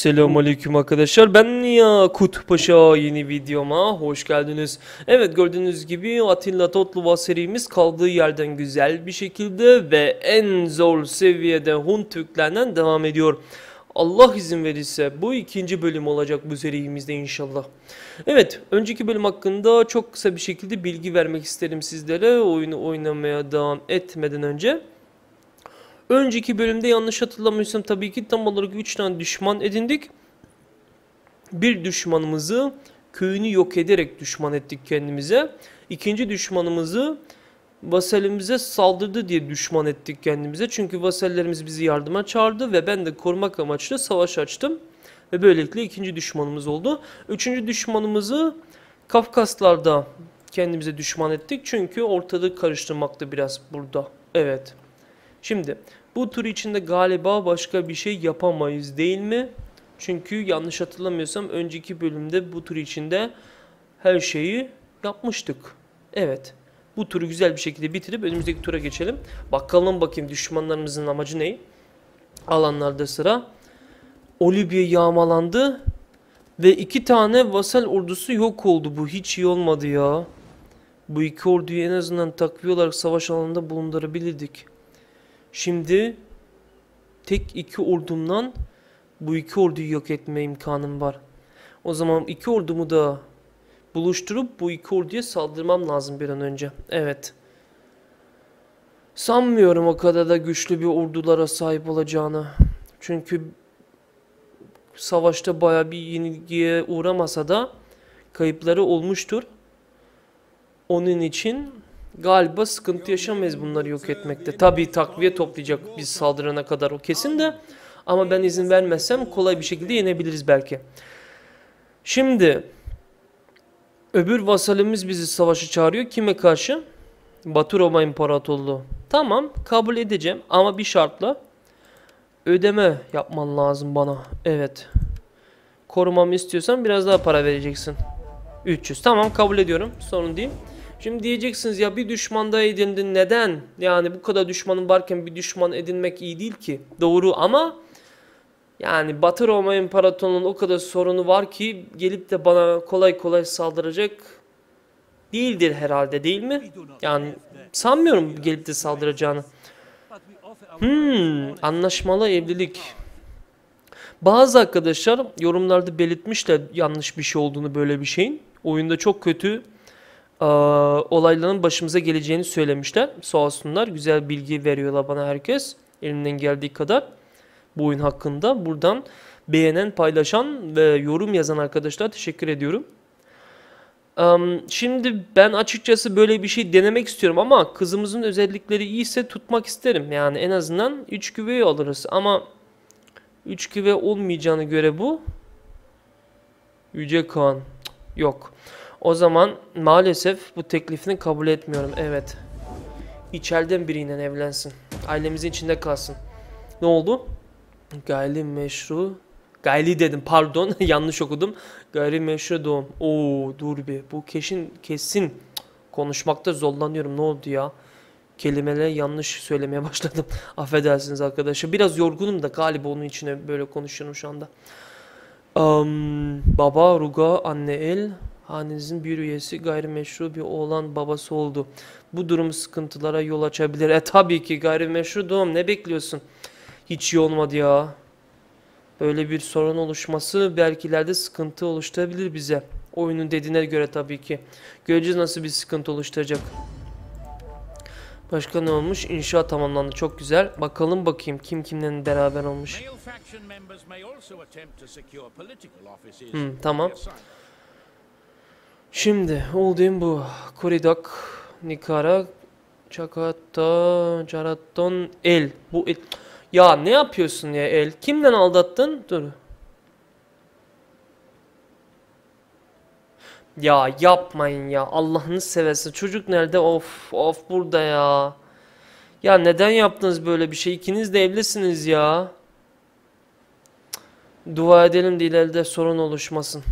Selamünaleyküm arkadaşlar. Ben Yakut Paşa yeni videoma hoş geldiniz. Evet gördüğünüz gibi Atilla Totluva serimiz kaldığı yerden güzel bir şekilde ve en zor seviyede Hun Türklerinden devam ediyor. Allah izin verirse bu ikinci bölüm olacak bu serimizde inşallah. Evet önceki bölüm hakkında çok kısa bir şekilde bilgi vermek isterim sizlere oyunu oynamaya devam etmeden önce. Önceki bölümde yanlış hatırlamıyorsam tabii ki tam olarak 3 tane düşman edindik. Bir düşmanımızı köyünü yok ederek düşman ettik kendimize. İkinci düşmanımızı vasalimize saldırdı diye düşman ettik kendimize. Çünkü vasallerimiz bizi yardıma çağırdı ve ben de korumak amaçlı savaş açtım. Ve böylelikle ikinci düşmanımız oldu. Üçüncü düşmanımızı Kafkaslarda kendimize düşman ettik. Çünkü ortalığı karıştırmakta biraz burada. Evet. Şimdi bu tur içinde galiba başka bir şey yapamayız değil mi? Çünkü yanlış hatırlamıyorsam önceki bölümde bu tur içinde her şeyi yapmıştık. Evet. Bu turu güzel bir şekilde bitirip önümüzdeki tura geçelim. Bakalım bakayım düşmanlarımızın amacı ne? Alanlarda sıra. Olibya yağmalandı. Ve iki tane vasal ordusu yok oldu. Bu hiç iyi olmadı ya. Bu iki orduyu en azından takviye olarak savaş alanında bulundurabilirdik. Şimdi tek iki ordumdan bu iki orduyu yok etme imkanım var. O zaman iki ordumu da buluşturup bu iki orduya saldırmam lazım bir an önce. Evet. Sanmıyorum o kadar da güçlü bir ordulara sahip olacağını. Çünkü savaşta baya bir yenilgiye uğramasa da kayıpları olmuştur. Onun için galiba sıkıntı yaşamayız bunları yok etmekte. Tabii takviye toplayacak biz saldırana kadar o kesin de. Ama ben izin vermezsem kolay bir şekilde yenebiliriz belki. Şimdi öbür vasalimiz bizi savaşı çağırıyor. Kime karşı? Batı Roma İmparatorluğu. Tamam kabul edeceğim ama bir şartla. Ödeme yapman lazım bana. Evet. Korumamı istiyorsan biraz daha para vereceksin. 300. Tamam kabul ediyorum. Sorun değil. Şimdi diyeceksiniz ya bir düşman da edindin neden? Yani bu kadar düşmanın varken bir düşman edinmek iyi değil ki. Doğru ama yani Batı Roma İmparatorluğu'nun o kadar sorunu var ki gelip de bana kolay kolay saldıracak değildir herhalde değil mi? Yani sanmıyorum gelip de saldıracağını. Hmm, anlaşmalı evlilik. Bazı arkadaşlar yorumlarda belirtmişler yanlış bir şey olduğunu böyle bir şeyin. Oyunda çok kötü e, olayların başımıza geleceğini söylemişler. Sağ olsunlar güzel bilgi veriyorlar bana herkes. Elinden geldiği kadar bu oyun hakkında. Buradan beğenen, paylaşan ve yorum yazan arkadaşlar teşekkür ediyorum. Um, şimdi ben açıkçası böyle bir şey denemek istiyorum ama kızımızın özellikleri iyiyse tutmak isterim. Yani en azından 3 güveyi alırız ama 3 güve olmayacağını göre bu. Yüce Kaan. Yok. O zaman maalesef bu teklifini kabul etmiyorum. Evet. İçeriden biriyle evlensin. Ailemizin içinde kalsın. Ne oldu? Gayri meşru. Gayri dedim pardon yanlış okudum. Gayri meşru doğum. Oo dur bir. Bu kesin kesin. Konuşmakta zorlanıyorum. Ne oldu ya? Kelimeleri yanlış söylemeye başladım. Affedersiniz arkadaşlar. Biraz yorgunum da galiba onun içine böyle konuşuyorum şu anda. Um, baba Ruga anne El hanenizin bir üyesi gayrimeşru bir oğlan babası oldu. Bu durum sıkıntılara yol açabilir. E tabii ki gayrimeşru doğum ne bekliyorsun? Hiç iyi olmadı ya. Böyle bir sorun oluşması belki ileride sıkıntı oluşturabilir bize. Oyunun dediğine göre tabii ki. Göreceğiz nasıl bir sıkıntı oluşturacak. Başka ne olmuş? İnşaat tamamlandı. Çok güzel. Bakalım bakayım kim kimle beraber olmuş. Hmm, tamam. Şimdi olduğum bu. Koridak, Nikara, Çakata, Caraton, El. Bu El. Ya ne yapıyorsun ya El? Kimden aldattın? Dur. Ya yapmayın ya. Allah'ını seversen. Çocuk nerede? Of of burada ya. Ya neden yaptınız böyle bir şey? İkiniz de evlisiniz ya. Dua edelim de ileride sorun oluşmasın.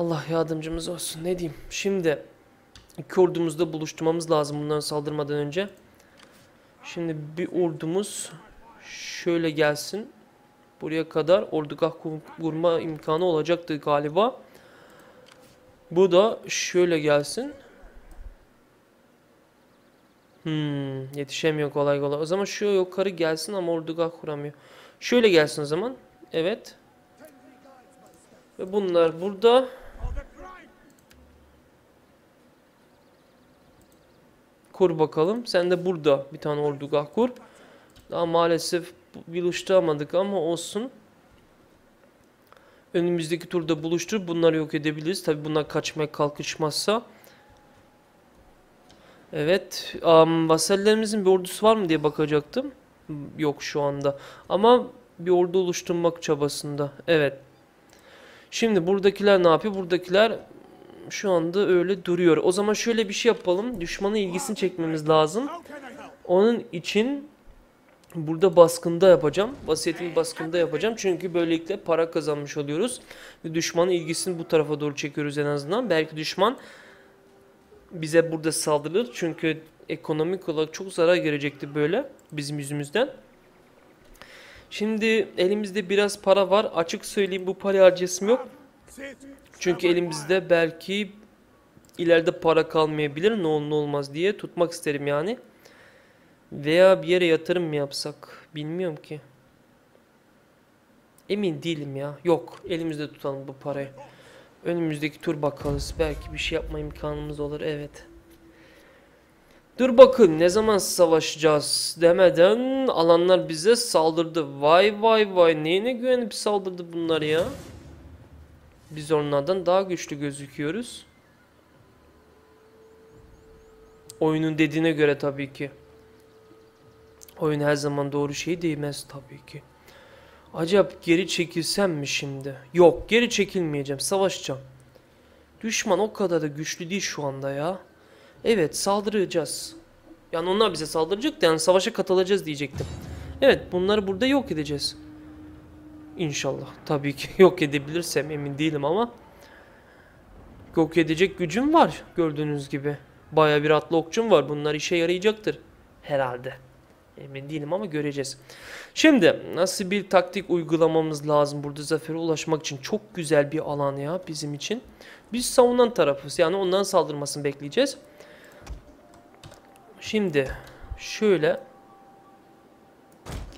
Allah yardımcımız olsun. Ne diyeyim? Şimdi iki ordumuzda buluşturmamız lazım bundan saldırmadan önce. Şimdi bir ordumuz şöyle gelsin. Buraya kadar ordugah kur- kurma imkanı olacaktı galiba. Bu da şöyle gelsin. Hmm, yetişemiyor kolay kolay. O zaman şu yukarı gelsin ama ordugah kuramıyor. Şöyle gelsin o zaman. Evet. Ve bunlar burada. Kur bakalım. Sen de burada bir tane ordugah kur. Daha maalesef bu- buluşturamadık ama olsun. Önümüzdeki turda buluşturup bunları yok edebiliriz. Tabi bunlar kaçmaya kalkışmazsa. Evet. Um, vasallerimizin bir ordusu var mı diye bakacaktım. Yok şu anda. Ama bir ordu oluşturmak çabasında. Evet. Şimdi buradakiler ne yapıyor? Buradakiler şu anda öyle duruyor. O zaman şöyle bir şey yapalım. Düşmanın ilgisini çekmemiz lazım. Onun için burada baskında yapacağım. Vasiyetimi baskında yapacağım. Çünkü böylelikle para kazanmış oluyoruz. Ve düşmanın ilgisini bu tarafa doğru çekiyoruz en azından. Belki düşman bize burada saldırır. Çünkü ekonomik olarak çok zarar gelecekti böyle bizim yüzümüzden. Şimdi elimizde biraz para var. Açık söyleyeyim bu para harcayasım yok. Çünkü elimizde belki ileride para kalmayabilir. Ne olur ne olmaz diye tutmak isterim yani. Veya bir yere yatırım mı yapsak? Bilmiyorum ki. Emin değilim ya. Yok. Elimizde tutalım bu parayı. Önümüzdeki tur bakarız. Belki bir şey yapma imkanımız olur. Evet. Dur bakın ne zaman savaşacağız demeden alanlar bize saldırdı. Vay vay vay neyine güvenip saldırdı bunlar ya? Biz onlardan daha güçlü gözüküyoruz. Oyunun dediğine göre tabii ki. Oyun her zaman doğru şey değmez tabii ki. Acaba geri çekilsem mi şimdi? Yok geri çekilmeyeceğim savaşacağım. Düşman o kadar da güçlü değil şu anda ya. Evet saldıracağız. Yani onlar bize saldıracak da yani savaşa katılacağız diyecektim. Evet bunları burada yok edeceğiz. İnşallah. Tabii ki yok edebilirsem emin değilim ama. Yok edecek gücüm var gördüğünüz gibi. Baya bir atlı okçum var. Bunlar işe yarayacaktır. Herhalde. Emin değilim ama göreceğiz. Şimdi nasıl bir taktik uygulamamız lazım burada zafere ulaşmak için. Çok güzel bir alan ya bizim için. Biz savunan tarafız. Yani ondan saldırmasını bekleyeceğiz. Şimdi şöyle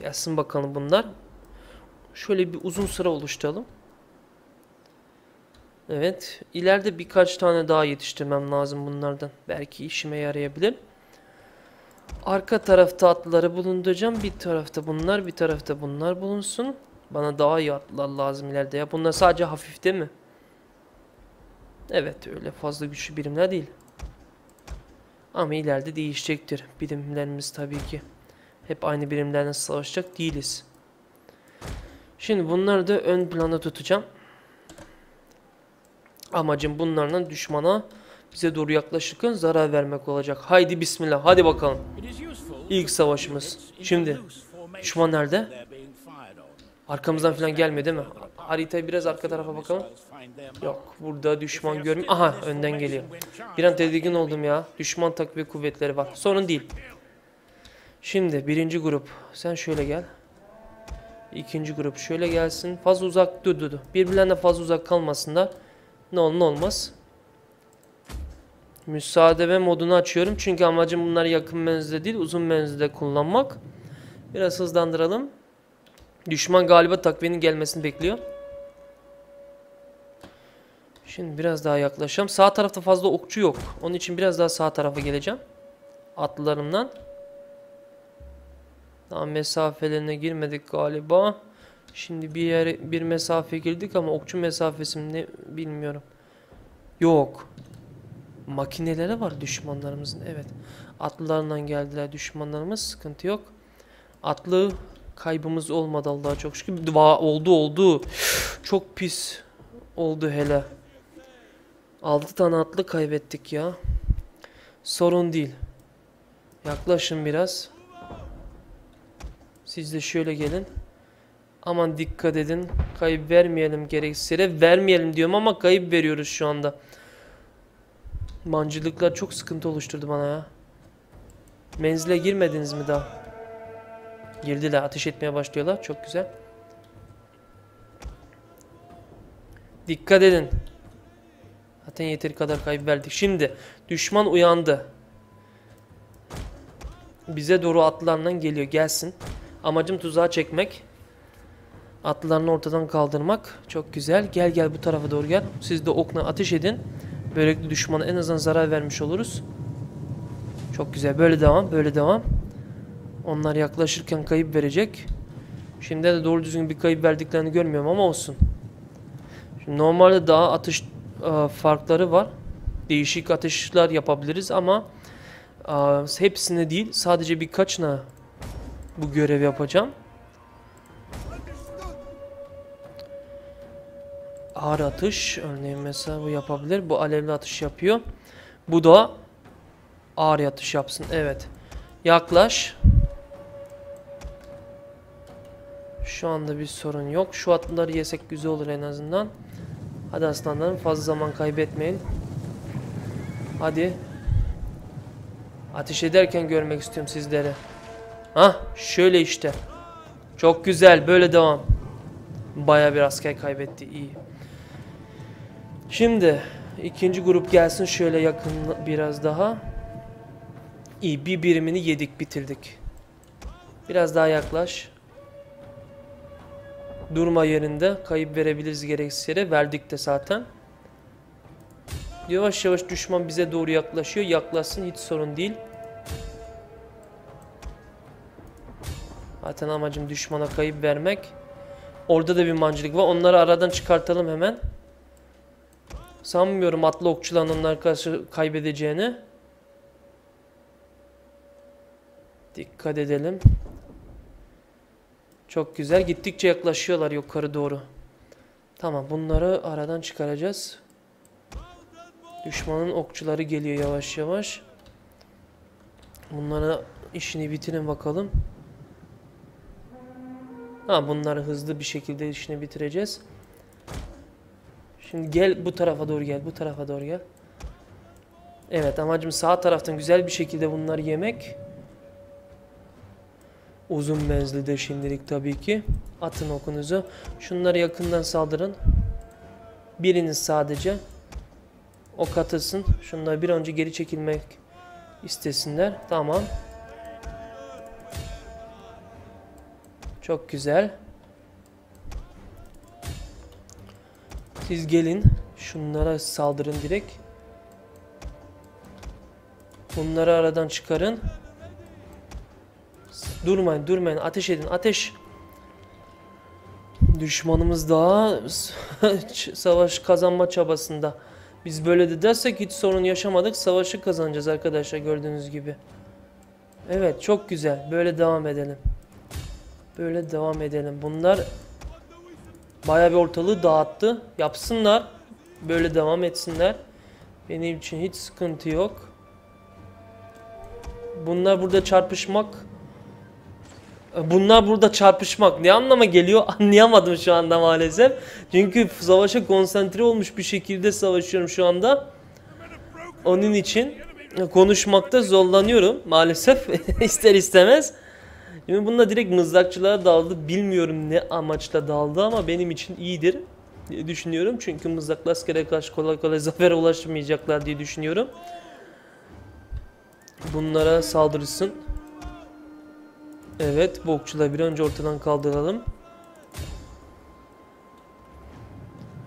gelsin bakalım bunlar. Şöyle bir uzun sıra oluşturalım. Evet. ileride birkaç tane daha yetiştirmem lazım bunlardan. Belki işime yarayabilir. Arka tarafta atlıları bulunduracağım. Bir tarafta bunlar, bir tarafta bunlar bulunsun. Bana daha iyi atlılar lazım ileride ya. Bunlar sadece hafif değil mi? Evet öyle fazla güçlü birimler değil. Ama ileride değişecektir birimlerimiz tabii ki. Hep aynı birimlerle savaşacak değiliz. Şimdi bunları da ön planda tutacağım. Amacım bunlarla düşmana bize doğru yaklaşırken zarar vermek olacak. Haydi bismillah hadi bakalım. İlk savaşımız. Şimdi düşman nerede? Arkamızdan falan gelmiyor değil mi? Haritayı biraz arka tarafa bakalım. Yok burada düşman görmüyor. Aha önden geliyor. Bir an tedirgin oldum ya. Düşman takviye kuvvetleri var. Sorun değil. Şimdi birinci grup. Sen şöyle gel. İkinci grup şöyle gelsin. Fazla uzak dur dur dur. Birbirlerine fazla uzak kalmasınlar. Ne olur ne olmaz. Müsaade modunu açıyorum. Çünkü amacım bunları yakın menzilde değil uzun menzilde kullanmak. Biraz hızlandıralım. Düşman galiba takviyenin gelmesini bekliyor. Şimdi biraz daha yaklaşacağım. Sağ tarafta fazla okçu yok. Onun için biraz daha sağ tarafa geleceğim. Atlılarımdan. Daha mesafelerine girmedik galiba. Şimdi bir yere bir mesafe girdik ama okçu mesafesi ne bilmiyorum. Yok. Makineleri var düşmanlarımızın. Evet. Atlılarından geldiler düşmanlarımız. Sıkıntı yok. Atlı kaybımız olmadı Allah'a çok şükür. Oldu oldu. Çok pis oldu hele. 6 tane atlı kaybettik ya. Sorun değil. Yaklaşın biraz. Siz de şöyle gelin. Aman dikkat edin. Kayıp vermeyelim gerekirse. Vermeyelim diyorum ama kayıp veriyoruz şu anda. Mancılıklar çok sıkıntı oluşturdu bana ya. Menzile girmediniz mi daha? Girdiler. Ateş etmeye başlıyorlar. Çok güzel. Dikkat edin. Zaten yeteri kadar kayıp verdik. Şimdi düşman uyandı. Bize doğru atlarından geliyor. Gelsin. Amacım tuzağa çekmek. Atlarını ortadan kaldırmak. Çok güzel. Gel gel bu tarafa doğru gel. Siz de okla ateş edin. Böylelikle düşmana en azından zarar vermiş oluruz. Çok güzel. Böyle devam. Böyle devam. Onlar yaklaşırken kayıp verecek. Şimdi de doğru düzgün bir kayıp verdiklerini görmüyorum ama olsun. Şimdi normalde daha atış e, farkları var. Değişik atışlar yapabiliriz ama e, hepsine değil sadece birkaçına bu görev yapacağım. Ağır atış örneğin mesela bu yapabilir. Bu alevli atış yapıyor. Bu da ağır atış yapsın. Evet. Yaklaş. Şu anda bir sorun yok. Şu atları yesek güzel olur en azından. Hadi aslanlarım fazla zaman kaybetmeyin. Hadi. Ateş ederken görmek istiyorum sizleri. Hah şöyle işte. Çok güzel böyle devam. Baya bir asker kaybetti iyi. Şimdi ikinci grup gelsin şöyle yakın biraz daha. İyi bir birimini yedik bitirdik. Biraz daha yaklaş. Durma yerinde kayıp verebiliriz gereksiz yere. Verdik de zaten. Yavaş yavaş düşman bize doğru yaklaşıyor. Yaklaşsın hiç sorun değil. Zaten amacım düşmana kayıp vermek. Orada da bir mancılık var. Onları aradan çıkartalım hemen. Sanmıyorum atlı okçuların onlar karşı kaybedeceğini. Dikkat edelim. Çok güzel. Gittikçe yaklaşıyorlar yukarı doğru. Tamam bunları aradan çıkaracağız. Düşmanın okçuları geliyor yavaş yavaş. Bunlara işini bitirin bakalım. Ha bunları hızlı bir şekilde işini bitireceğiz. Şimdi gel bu tarafa doğru gel. Bu tarafa doğru gel. Evet amacım sağ taraftan güzel bir şekilde bunları yemek. Uzun menzilde şimdilik tabii ki. Atın okunuzu. Şunları yakından saldırın. Biriniz sadece. Ok atılsın. Şunlar bir önce geri çekilmek istesinler. Tamam. Çok güzel. Siz gelin. Şunlara saldırın direkt. Bunları aradan çıkarın. Durmayın durmayın ateş edin ateş. Düşmanımız daha savaş kazanma çabasında. Biz böyle de dersek hiç sorun yaşamadık. Savaşı kazanacağız arkadaşlar gördüğünüz gibi. Evet çok güzel. Böyle devam edelim. Böyle devam edelim. Bunlar baya bir ortalığı dağıttı. Yapsınlar. Böyle devam etsinler. Benim için hiç sıkıntı yok. Bunlar burada çarpışmak Bunlar burada çarpışmak ne anlama geliyor anlayamadım şu anda maalesef. Çünkü savaşa konsantre olmuş bir şekilde savaşıyorum şu anda. Onun için konuşmakta zorlanıyorum maalesef ister istemez. Şimdi bununla direkt mızrakçılara daldı. Bilmiyorum ne amaçla daldı ama benim için iyidir diye düşünüyorum. Çünkü mızraklı askere karşı kolay kolay zafere ulaşmayacaklar diye düşünüyorum. Bunlara saldırırsın. Evet, bu okçuları bir önce ortadan kaldıralım.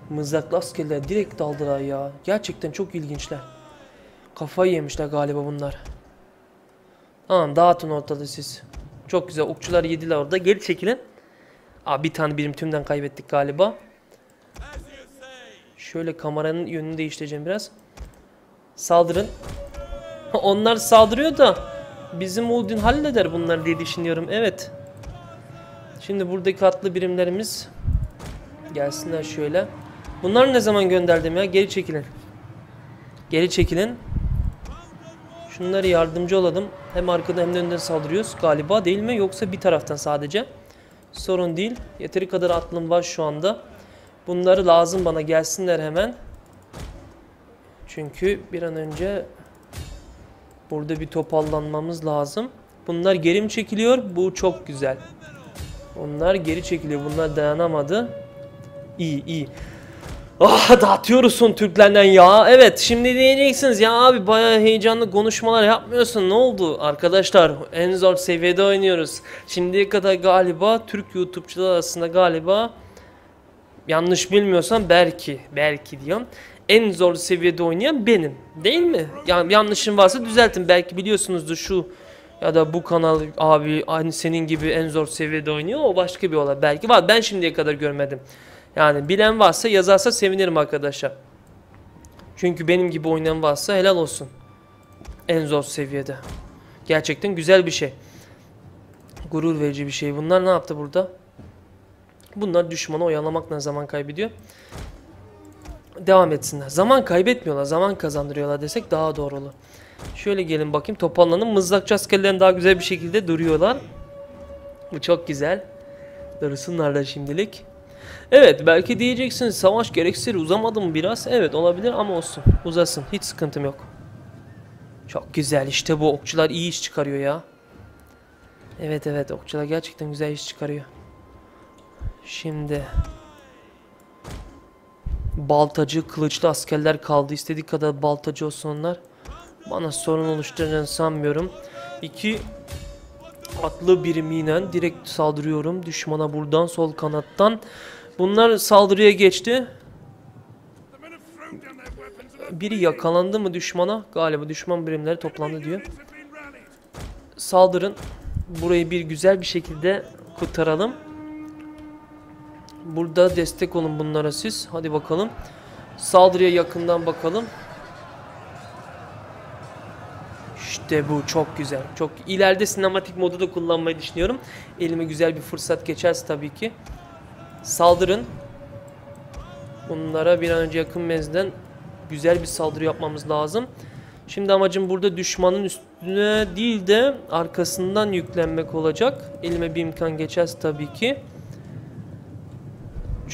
Mızraklı askerler direkt daldılar ya. Gerçekten çok ilginçler. Kafayı yemişler galiba bunlar. Tamam dağıtın ortalığı siz. Çok güzel okçular yediler orada. Geri çekilin. Aa, bir tane birim tümden kaybettik galiba. Şöyle kameranın yönünü değiştireceğim biraz. Saldırın. Onlar saldırıyor da bizim Udin halleder bunları diye düşünüyorum. Evet. Şimdi buradaki atlı birimlerimiz gelsinler şöyle. Bunları ne zaman gönderdim ya? Geri çekilin. Geri çekilin. Şunları yardımcı olalım. Hem arkadan hem de önden saldırıyoruz galiba değil mi? Yoksa bir taraftan sadece. Sorun değil. Yeteri kadar atlım var şu anda. Bunları lazım bana gelsinler hemen. Çünkü bir an önce Burada bir topallanmamız lazım. Bunlar geri mi çekiliyor? Bu çok güzel. Onlar geri çekiliyor. Bunlar dayanamadı. İyi iyi. Ah dağıtıyorsun Türklerden ya. Evet şimdi diyeceksiniz ya abi bayağı heyecanlı konuşmalar yapmıyorsun. Ne oldu? Arkadaşlar en zor seviyede oynuyoruz. Şimdiye kadar galiba Türk YouTube'cular arasında galiba yanlış bilmiyorsam belki belki diyorum. En zor seviyede oynayan benim. Değil mi? Yani yanlışım varsa düzeltin. Belki biliyorsunuzdur şu ya da bu kanal abi aynı senin gibi en zor seviyede oynuyor. O başka bir olay. Belki var. Ben şimdiye kadar görmedim. Yani bilen varsa yazarsa sevinirim arkadaşlar. Çünkü benim gibi oynayan varsa helal olsun. En zor seviyede. Gerçekten güzel bir şey. Gurur verici bir şey. Bunlar ne yaptı burada? Bunlar düşmanı oyalamakla zaman kaybediyor. Devam etsinler. Zaman kaybetmiyorlar. Zaman kazandırıyorlar desek daha doğru olur. Şöyle gelin bakayım toparlanın. Mızrakçı askerlerin daha güzel bir şekilde duruyorlar. Bu çok güzel. Dursunlar da şimdilik. Evet belki diyeceksiniz savaş gereksiz uzamadı mı biraz? Evet olabilir ama olsun. Uzasın. Hiç sıkıntım yok. Çok güzel işte bu okçular iyi iş çıkarıyor ya. Evet evet okçular gerçekten güzel iş çıkarıyor. Şimdi baltacı, kılıçlı askerler kaldı. İstediği kadar baltacı olsun onlar. Bana sorun oluşturacağını sanmıyorum. İki atlı birimiyle direkt saldırıyorum. Düşmana buradan sol kanattan. Bunlar saldırıya geçti. Biri yakalandı mı düşmana? Galiba düşman birimleri toplandı diyor. Saldırın. Burayı bir güzel bir şekilde kurtaralım. Burada destek olun bunlara siz. Hadi bakalım. Saldırıya yakından bakalım. İşte bu çok güzel. Çok ileride sinematik modu da kullanmayı düşünüyorum. Elime güzel bir fırsat geçerse tabii ki. Saldırın. Bunlara bir an önce yakın menzilden güzel bir saldırı yapmamız lazım. Şimdi amacım burada düşmanın üstüne değil de arkasından yüklenmek olacak. Elime bir imkan geçerse tabii ki.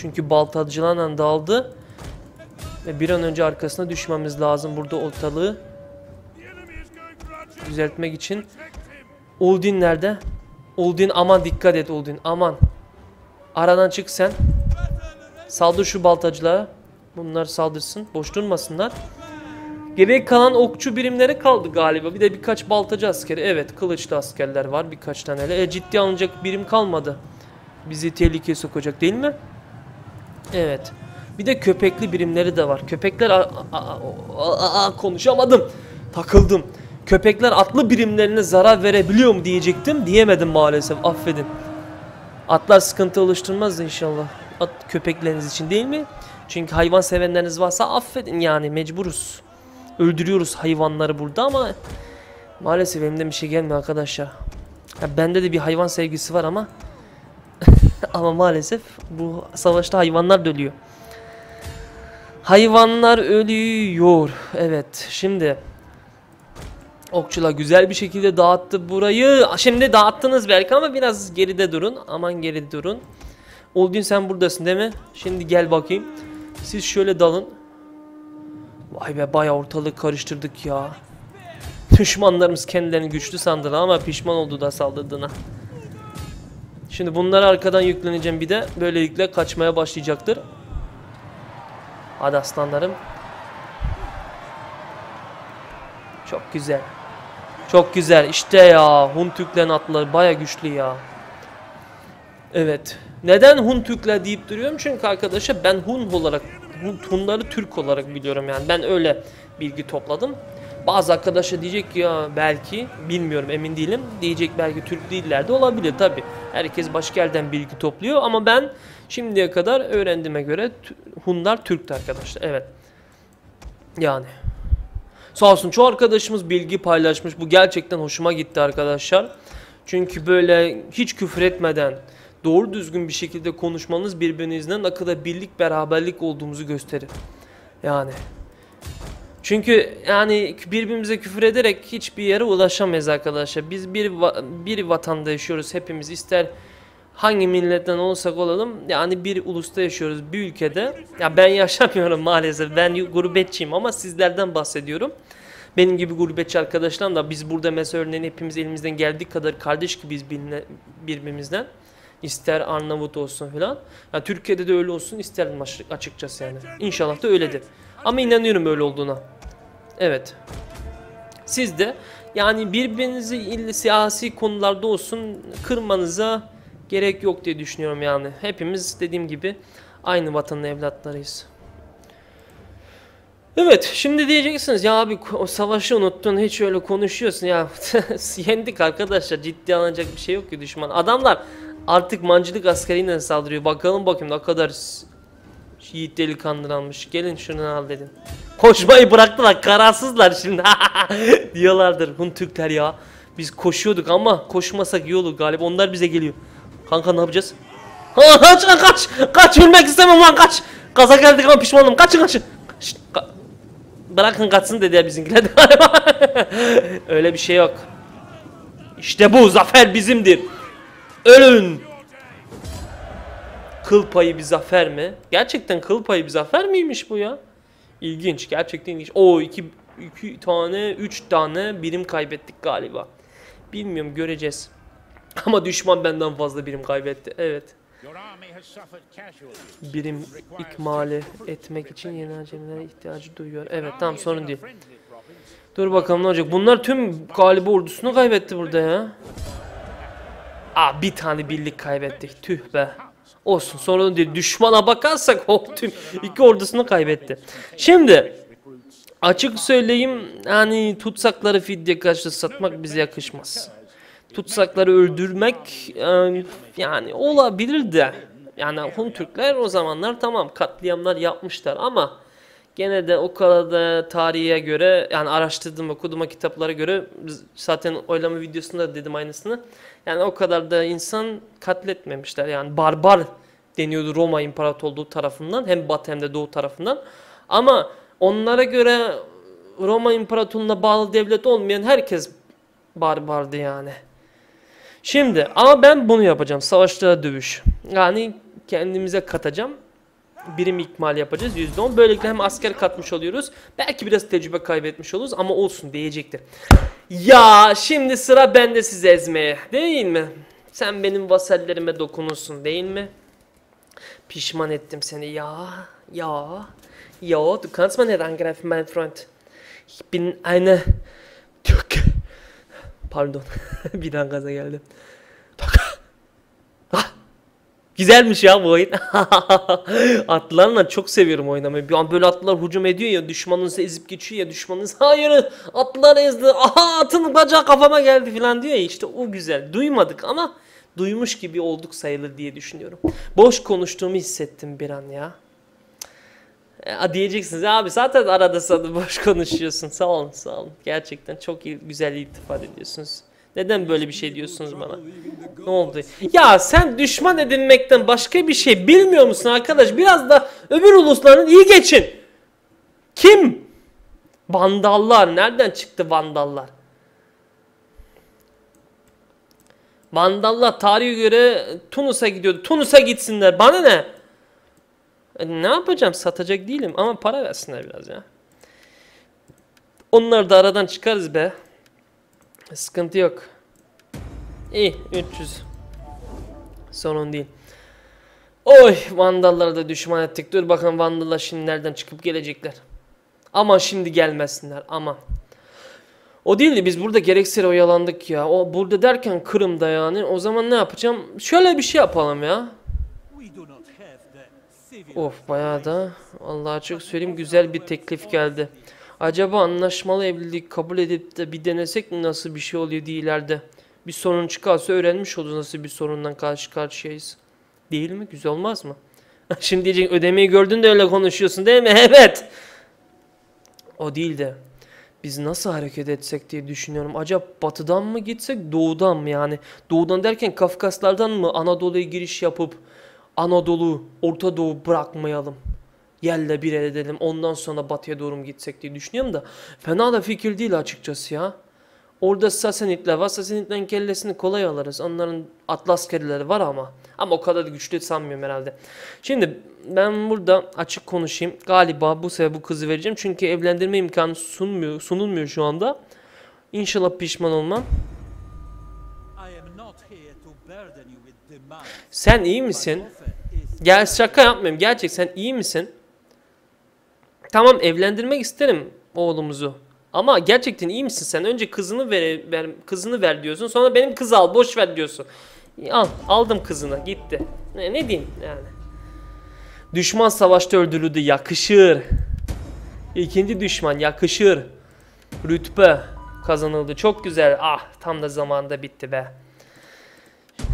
Çünkü baltacılarla daldı. Ve bir an önce arkasına düşmemiz lazım burada ortalığı düzeltmek için. Uldin nerede? Uldin aman dikkat et Uldin aman. Aradan çık sen. Saldır şu baltacılara. Bunlar saldırsın. Boş durmasınlar. Gerek kalan okçu birimleri kaldı galiba. Bir de birkaç baltacı askeri. Evet kılıçlı askerler var birkaç tane. E, ciddi alınacak birim kalmadı. Bizi tehlikeye sokacak değil mi? Evet. Bir de köpekli birimleri de var. Köpekler konuşamadım. Takıldım. Köpekler atlı birimlerine zarar verebiliyor mu diyecektim. Diyemedim maalesef. Affedin. Atlar sıkıntı oluşturmaz inşallah. At köpekleriniz için değil mi? Çünkü hayvan sevenleriniz varsa affedin yani mecburuz. Öldürüyoruz hayvanları burada ama maalesef elimden bir şey gelmiyor arkadaşlar. Ya bende de bir hayvan sevgisi var ama ama maalesef bu savaşta hayvanlar da ölüyor. Hayvanlar ölüyor. Evet şimdi okçular güzel bir şekilde dağıttı burayı. Şimdi dağıttınız belki ama biraz geride durun. Aman geride durun. Oldun sen buradasın değil mi? Şimdi gel bakayım. Siz şöyle dalın. Vay be bayağı ortalık karıştırdık ya. Düşmanlarımız kendilerini güçlü sandılar ama pişman oldu da saldırdığına. Şimdi bunları arkadan yükleneceğim bir de. Böylelikle kaçmaya başlayacaktır. Hadi aslanlarım. Çok güzel. Çok güzel. İşte ya. Hun Türklerin atları baya güçlü ya. Evet. Neden Hun Türkler deyip duruyorum? Çünkü arkadaşlar ben Hun olarak Hun, Hunları Türk olarak biliyorum yani. Ben öyle bilgi topladım. Bazı arkadaşlar diyecek ki ya belki bilmiyorum emin değilim. Diyecek belki Türk değiller de olabilir tabi. Herkes başka yerden bilgi topluyor ama ben şimdiye kadar öğrendiğime göre Hunlar Türk'tü arkadaşlar. Evet. Yani. Sağ olsun çoğu arkadaşımız bilgi paylaşmış. Bu gerçekten hoşuma gitti arkadaşlar. Çünkü böyle hiç küfür etmeden doğru düzgün bir şekilde konuşmanız birbirinizle ne kadar birlik beraberlik olduğumuzu gösterir. Yani. Çünkü yani birbirimize küfür ederek hiçbir yere ulaşamayız arkadaşlar. Biz bir bir vatanda yaşıyoruz hepimiz ister hangi milletten olursak olalım yani bir ulusta yaşıyoruz bir ülkede. Ya ben yaşamıyorum maalesef ben gurbetçiyim ama sizlerden bahsediyorum. Benim gibi gurbetçi arkadaşlarım da biz burada mesela örneğin hepimiz elimizden geldiği kadar kardeş gibiyiz birbirimizden. İster Arnavut olsun falan. Ya Türkiye'de de öyle olsun isterim aş- açıkçası yani. İnşallah da öyledir. Ama inanıyorum öyle olduğuna. Evet. Siz de yani birbirinizi illa siyasi konularda olsun kırmanıza gerek yok diye düşünüyorum yani. Hepimiz dediğim gibi aynı vatanın evlatlarıyız. Evet şimdi diyeceksiniz ya abi o savaşı unuttun hiç öyle konuşuyorsun ya yendik arkadaşlar ciddi alınacak bir şey yok ki düşman adamlar artık mancılık askeriyle saldırıyor bakalım bakayım ne kadar yiğit delikanlı almış gelin şunu al dedim. Koşmayı bıraktılar kararsızlar şimdi. Diyorlardır Hun Türkler ya. Biz koşuyorduk ama koşmasak iyi olur galiba. Onlar bize geliyor. Kanka ne yapacağız? Kaç kaç kaç. Ölmek istemem lan kaç. Gaza geldik ama pişmanım kaçın kaçın. Şşt, ka- Bırakın kaçsın dediler bizimkiler de galiba. Öyle bir şey yok. İşte bu zafer bizimdir. Ölün. Kıl payı bir zafer mi? Gerçekten kıl payı bir zafer miymiş bu ya? İlginç, gerçekten ilginç. O iki, iki tane, üç tane birim kaybettik galiba. Bilmiyorum, göreceğiz. Ama düşman benden fazla birim kaybetti. Evet. Birim ikmali etmek için yeni acemilere ihtiyacı duyuyor. Evet, tamam sorun değil. Dur bakalım ne olacak. Bunlar tüm galiba ordusunu kaybetti burada ya. Aa bir tane birlik kaybettik. Tüh be. Olsun sorun değil. Düşmana bakarsak o tüm iki ordusunu kaybetti. Şimdi açık söyleyeyim yani tutsakları fidye karşı satmak bize yakışmaz. Tutsakları öldürmek yani olabilir de yani Hun Türkler o zamanlar tamam katliamlar yapmışlar ama gene de o kadar da tarihe göre yani araştırdığım okuduğum kitaplara göre zaten oylama videosunda da dedim aynısını. Yani o kadar da insan katletmemişler. Yani barbar deniyordu Roma İmparatorluğu tarafından hem batı hem de doğu tarafından. Ama onlara göre Roma İmparatorluğu'na bağlı devlet olmayan herkes barbardı yani. Şimdi ama ben bunu yapacağım. Savaşta dövüş. Yani kendimize katacağım. Birim ikmal yapacağız %10. Böylelikle hem asker katmış oluyoruz. Belki biraz tecrübe kaybetmiş oluruz ama olsun diyecektir. Ya şimdi sıra bende sizi ezmeye. Değil mi? Sen benim vasallerime dokunursun değil mi? Pişman ettim seni ya. Ja. Ja, du kannst mal nicht angreifen, mein Freund. Ich bin eine Türke. Pardon. bir daha gaza geldim. Güzelmiş ya bu oyun. Atlarla çok seviyorum oynamayı. Bir an böyle atlar hücum ediyor ya düşmanınızı ezip geçiyor ya düşmanınız hayır atlar ezdi. Aha atın bacağı kafama geldi falan diyor ya işte o güzel. Duymadık ama duymuş gibi olduk sayılır diye düşünüyorum. Boş konuştuğumu hissettim bir an ya. E, diyeceksiniz abi zaten arada sırada boş konuşuyorsun. Sağ olun sağ olun. Gerçekten çok iyi, güzel iltifat ediyorsunuz. Neden böyle bir şey diyorsunuz bana? Ne oldu? Ya sen düşman edinmekten başka bir şey bilmiyor musun arkadaş? Biraz da öbür ulusların iyi geçin. Kim? Vandallar. Nereden çıktı vandallar? Vandallar tarihe göre Tunus'a gidiyordu. Tunus'a gitsinler. Bana ne? E, ne yapacağım? Satacak değilim ama para versinler biraz ya. Onları da aradan çıkarız be. Sıkıntı yok. İyi 300. Sorun değil. Oy Vandalları da düşman ettik. Dur bakalım Vandallar şimdi nereden çıkıp gelecekler. Ama şimdi gelmesinler aman. O değil de biz burada gereksiz oyalandık ya. O burada derken Kırım'da yani. O zaman ne yapacağım? Şöyle bir şey yapalım ya. Of bayağı da Allah açık söyleyeyim güzel bir teklif geldi. Acaba anlaşmalı evlilik kabul edip de bir denesek mi nasıl bir şey oluyor diye ileride. Bir sorun çıkarsa öğrenmiş oluruz nasıl bir sorundan karşı karşıyayız. Değil mi? Güzel olmaz mı? Şimdi diyecek ödemeyi gördün de öyle konuşuyorsun değil mi? Evet. O değil de biz nasıl hareket etsek diye düşünüyorum. Acaba batıdan mı gitsek doğudan mı yani? Doğudan derken Kafkaslardan mı Anadolu'ya giriş yapıp Anadolu, Orta Doğu bırakmayalım. Yerle bir edelim. Ondan sonra batıya doğru mu gitsek diye düşünüyorum da. Fena da fikir değil açıkçası ya. Orada Sasanitler var. Sasanitlerin kellesini kolay alırız. Onların atlas kelleleri var ama. Ama o kadar da güçlü sanmıyorum herhalde. Şimdi ben burada açık konuşayım. Galiba bu sefer bu kızı vereceğim. Çünkü evlendirme imkanı sunmuyor, sunulmuyor şu anda. İnşallah pişman olmam. Sen iyi misin? Gel şaka yapmıyorum. Gerçek sen iyi misin? Tamam evlendirmek isterim oğlumuzu. Ama gerçekten iyi misin sen? Önce kızını ver, ver kızını ver diyorsun. Sonra benim kızı al, boş ver diyorsun. Al, aldım kızını, gitti. Ne, ne diyeyim yani? Düşman savaşta öldürüldü, yakışır. İkinci düşman yakışır. Rütbe kazanıldı. Çok güzel. Ah, tam da zamanında bitti be.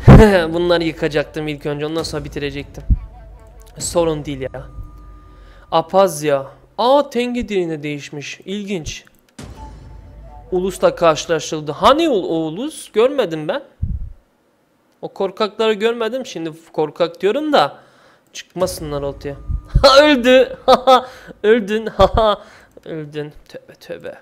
Bunları yıkacaktım ilk önce ondan sonra bitirecektim. Sorun değil ya. Apazya. Aa Tengi diline değişmiş. İlginç. Ulus'la karşılaştırıldı. Hani o, ulus? Görmedim ben. O korkakları görmedim. Şimdi korkak diyorum da çıkmasınlar ortaya. Ha öldü. Öldün. Öldün. Tövbe tövbe.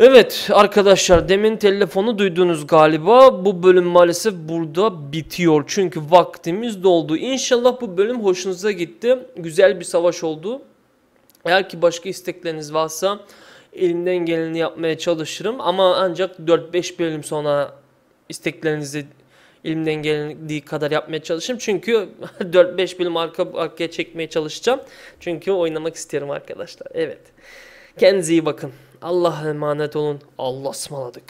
Evet arkadaşlar demin telefonu duydunuz galiba. Bu bölüm maalesef burada bitiyor. Çünkü vaktimiz doldu. İnşallah bu bölüm hoşunuza gitti. Güzel bir savaş oldu. Eğer ki başka istekleriniz varsa elimden geleni yapmaya çalışırım. Ama ancak 4-5 bölüm sonra isteklerinizi elimden geldiği kadar yapmaya çalışırım. Çünkü 4-5 bölüm arka arkaya çekmeye çalışacağım. Çünkü oynamak istiyorum arkadaşlar. Evet. Kendinize iyi bakın. Allah'a emanet olun. Allah'a ısmarladık.